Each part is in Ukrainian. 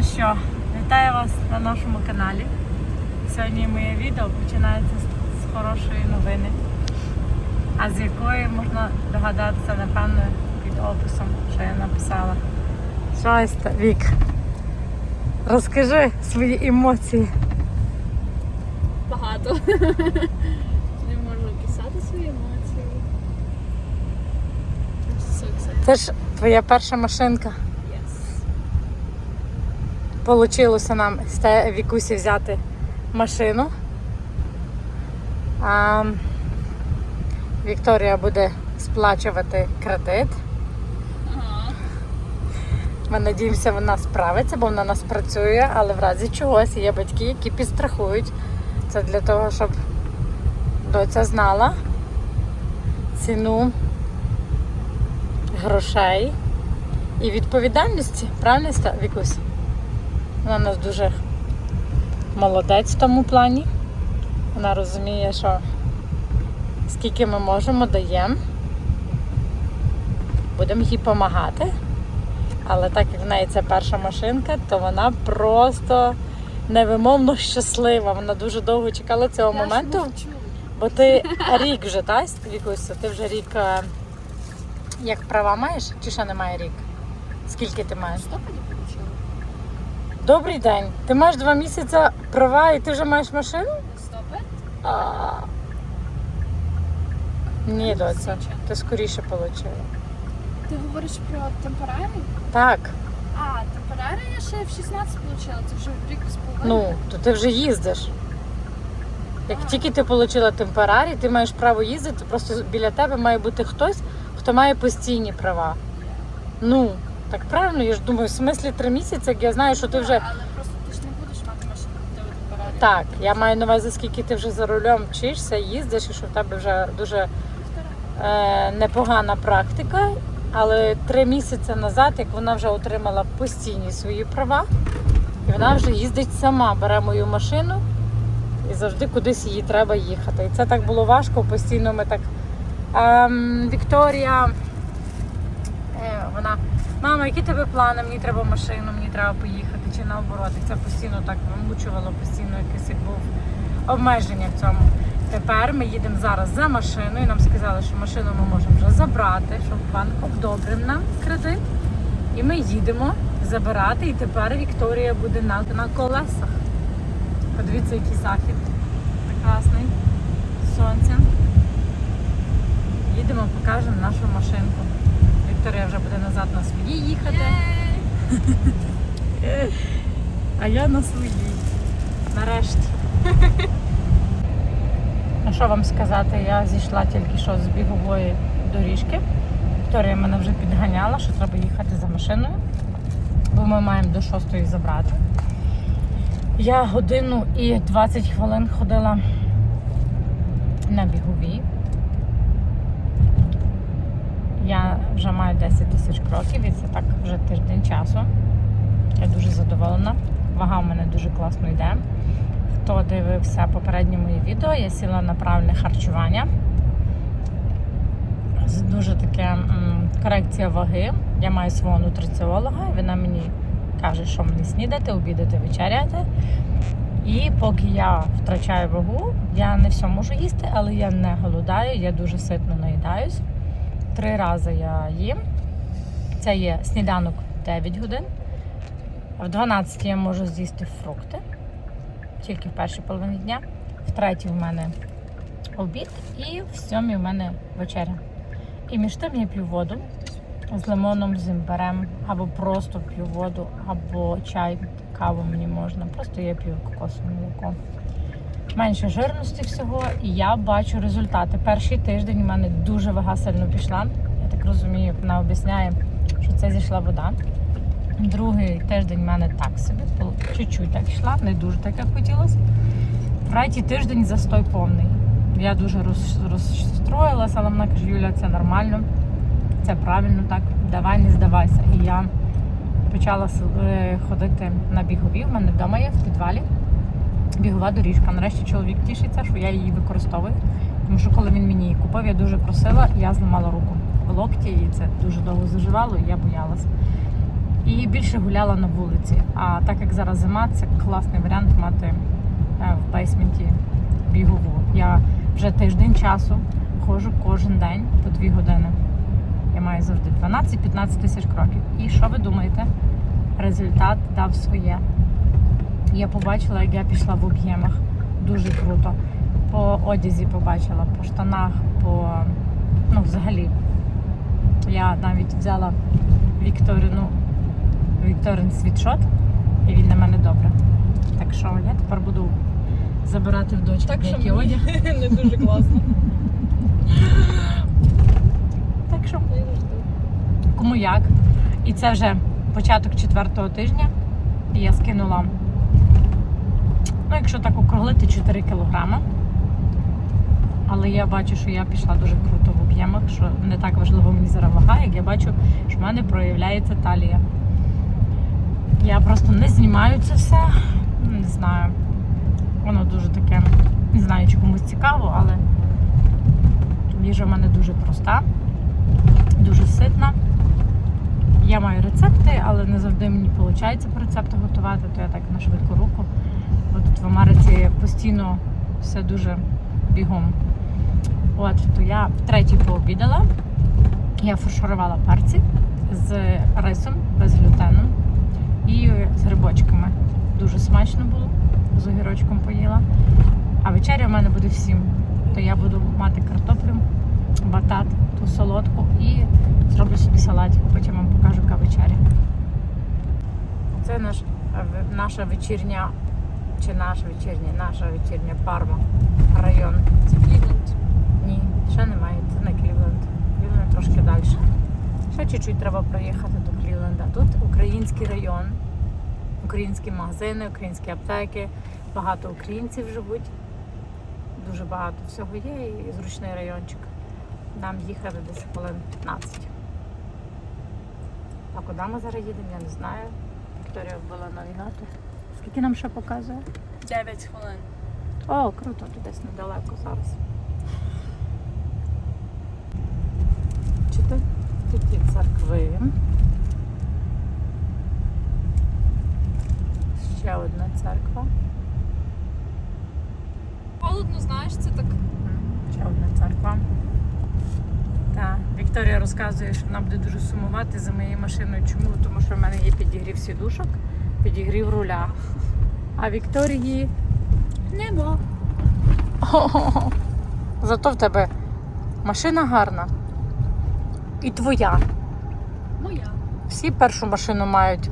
Ну що, вітаю вас на нашому каналі. Сьогодні моє відео починається з, з хорошої новини, а з якої можна догадатися, напевно, під описом, що я написала. Шайста, Вік. Розкажи свої емоції. Багато. Не можу описати свої емоції. Це ж твоя перша машинка. Получилося нам з Вікусі взяти машину. А, Вікторія буде сплачувати кредит. Ми надіємося, вона справиться, бо вона нас працює, але в разі чогось є батьки, які підстрахують. Це для того, щоб доця знала ціну грошей і відповідальності. Правильно, Вікусь? Вона у нас дуже молодець в тому плані. Вона розуміє, що скільки ми можемо, даємо. Будемо їй допомагати. Але так як в неї це перша машинка, то вона просто невимовно щаслива. Вона дуже довго чекала цього моменту. Бо ти рік вже, так, Вікуся? Ти вже рік е, як права маєш? Чи ще немає рік? Скільки ти маєш? Получила? Добрий день. Ти маєш два місяці права і ти вже маєш машину? Стопи? А... Ні, доця, ти скоріше отримала. Ти говориш про темпорарі? Так, А, темпорарі я ще в 16 получила, це вже рік з половиною. ну, то ти вже їздиш. Як тільки ти отримала темпорарі, ти маєш право їздити, просто біля тебе має бути хтось, хто має постійні права. Ну, так правильно, я ж думаю, в смислі три місяці, як я знаю, що ти вже. Але просто ти ж не будеш мати машину, коли тебе. Так, я маю на увазі, скільки ти вже за рулем вчишся, їздиш, і що в тебе вже дуже е, непогана практика. Але три місяці назад, як вона вже отримала постійні свої права, і вона вже їздить сама, бере мою машину і завжди кудись їй треба їхати. І це так було важко, постійно ми так. Ем, Вікторія, е, вона, мама, які тебе плани? Мені треба машину, мені треба поїхати, чи наоборот. І це постійно так вимучувало, постійно якесь як був обмеження в цьому. Тепер ми їдемо зараз за машиною. Нам сказали, що машину ми можемо вже забрати, щоб банк одобрив нам кредит. І ми їдемо забирати. І тепер Вікторія буде на, на колесах. Подивіться, який захід. Прекрасний. Сонце. Їдемо, покажемо нашу машинку. Вікторія вже буде назад на своїй їхати. А я на своїй. Нарешті. Ну що вам сказати, я зійшла тільки що з бігової доріжки. Вікторія мене вже підганяла, що треба їхати за машиною, бо ми маємо до 6 забрати. Я годину і 20 хвилин ходила на біговій. Я вже маю 10 тисяч кроків і це так вже тиждень часу. Я дуже задоволена. Вага в мене дуже класно йде. Хто дивився попереднє моє відео, я сіла на правильне харчування. З Дуже таке корекція ваги. Я маю свого нутриціолога, і вона мені каже, що мені снідати, обідати, вечеряти. І поки я втрачаю вагу, я не все можу їсти, але я не голодаю, я дуже ситно наїдаюсь. Три рази я їм. Це є сніданок 9 годин. В 12 я можу з'їсти фрукти, тільки в першій половині дня. В третій в мене обід і в сьомій в мене вечеря. І між тим я п'ю воду з лимоном, з імбирем, або просто п'ю воду, або чай, каву мені можна. Просто я п'ю кокосове молоко. Менше жирності всього, і я бачу результати. Перший тиждень у мене дуже вага сильно пішла. Я так розумію, вона об'ясняє, що це зійшла вода. Другий тиждень в мене так собі, чуть-чуть так йшла, не дуже так, як хотілося. Третій тиждень застой повний. Я дуже розстроїлася, але вона каже, Юля, це нормально, це правильно так, давай не здавайся. І я почала е, ходити на бігові. В мене вдома є в підвалі бігова доріжка. Нарешті чоловік тішиться, що я її використовую. Тому що коли він мені її купив, я дуже просила, я зламала руку в локті, і це дуже довго заживало, і я боялася. І більше гуляла на вулиці. А так як зараз зима, це класний варіант мати е, в бейсменті бігову. Я вже тиждень часу ходжу кожен день по дві години. Я маю завжди 12-15 тисяч кроків. І що ви думаєте? Результат дав своє. Я побачила, як я пішла в об'ємах. Дуже круто. По одязі побачила, по штанах, по ну, взагалі. Я навіть взяла Вікторину Вікторин світшот, і він на мене добре. Так що я тепер буду забирати в дочки Так що мені одяг. не дуже класно. Так що кому як. І це вже початок четвертого тижня. І я скинула, ну, якщо так округлити, 4 кілограми. Але я бачу, що я пішла дуже круто в об'ємах, що не так важливо мені зараз вага, як я бачу, що в мене проявляється талія. Я просто не знімаю це все. Не знаю. Воно дуже таке, не знаю, чи комусь цікаво, але їжа в мене дуже проста, дуже ситна. Я маю рецепти, але не завжди мені виходить по рецепту готувати, то я так на швидку руку. Бо тут в Америці постійно все дуже бігом. От, то я втретє пообідала. Я фарширувала перці з рисом без глютену і з грибочками. Дуже смачно було, з огірочком поїла. А вечеря в мене буде всім. То я буду мати картоплю, батат, ту солодку і зроблю собі салатик, потім вам покажу, яка вечеря. Це наш, е, наша вечірня, чи наша вечірня, наша вечірня Парма район. Це Клівленд. Ні, ще немає, це не Клівленд. Клівленд трошки далі. Ще чуть-чуть треба проїхати до Клівленда. Тут український район, українські магазини, українські аптеки, багато українців живуть. Дуже багато всього є і зручний райончик. Нам їхати десь хвилин 15. А куди ми зараз їдемо, я не знаю. Вікторія вбила навігатор. Скільки нам ще показує? 9 хвилин. О, круто, тут десь недалеко зараз. Чи тут, тут є церкви? Ще одна церква. Холодно, знаєш, це так. Ще одна церква. Так, Вікторія розказує, що вона буде дуже сумувати за моєю машиною. Чому? Тому що в мене є підігрів сідушок, підігрів руля. А Вікторії Нема. Зато в тебе машина гарна. І твоя. Моя. Всі першу машину мають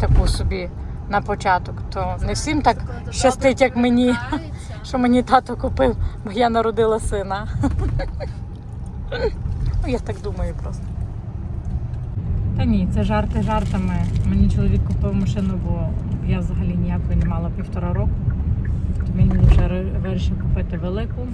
таку собі на початок. То не всім так щастить, як мені, що мені тато купив, бо я народила сина. Ну, я так думаю просто. Та ні, це жарти жартами. Мені чоловік купив машину, бо я взагалі ніякої не мала півтора року. То він вже вирішив купити велику.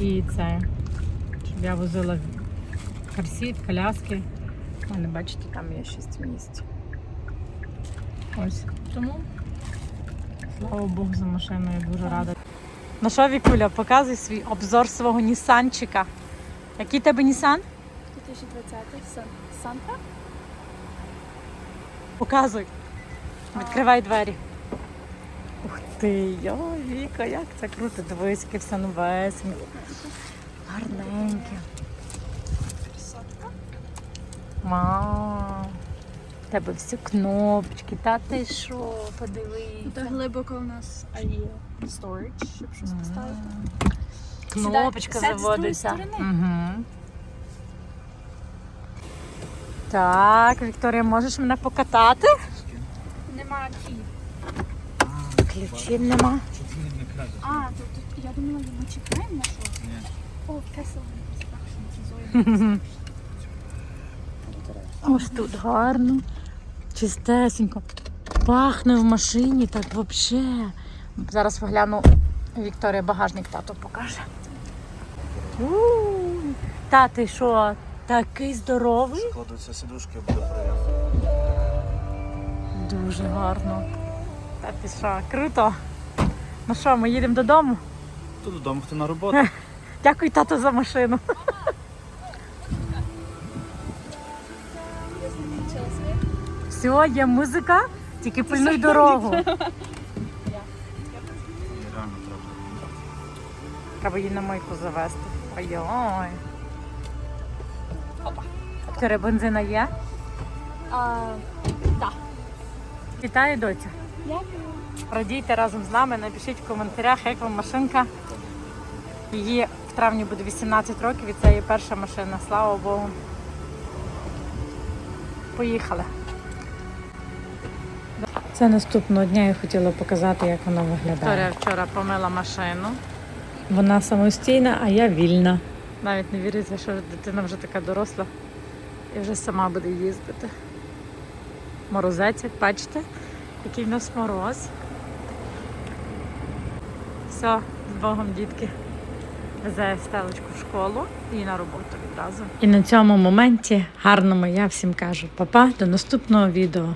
І це, щоб я возила карсіт, коляски. У мене, бачите, там є 6 місць. Ось. Тому, слава Богу, за машиною дуже рада. Ну що, Вікуля, показуй свій обзор свого Нісанчика. Який тебе Нісан? 2020 Санта? Показуй. Відкривай двері. Ух ти, йо, Віка, як це круто. Дивись, яке все новесеньке. Гарненьке. Красотка. Мау. В тебе всі кнопочки. Та ти що, подивись. Тут глибоко у нас є storage, щоб щось поставити. Кнопочка заводиться. Угу. Так, Вікторія, можеш мене покатати? Нема кі. Ключів нема. А, тут, тут я думала, ми чекаємо на щось. О, Кесел. Ось тут гарно, чистесенько. Пахне в машині так взагалі. Зараз погляну, Вікторія багажник тато покаже. Та ти що, такий здоровий? Кладуться сідушки, буде приємно. Дуже гарно. Та ти що, круто. Ну що, ми їдемо додому? Хто додому, хто на роботу. Дякую, тато, за машину. Все, є музика, тільки пильнуй дорогу. Реально треба. Треба її на мойку завести. Ой-ой. Вікторія, бензина є? А, Вітаю, доця. Дякую. Радійте разом з нами, напишіть в коментарях, як вам машинка. Її в травні буде 18 років і це її перша машина, слава Богу. Поїхали. Це наступного дня я хотіла показати, як вона виглядає. Вікторія вчора помила машину. Вона самостійна, а я вільна. Навіть не віриться, що дитина вже така доросла і вже сама буду їздити. Морозець, як бачите, який в нас мороз. Все, з Богом, дітки. Везе стелочку в школу і на роботу відразу. І на цьому моменті гарному я всім кажу: папа, до наступного відео.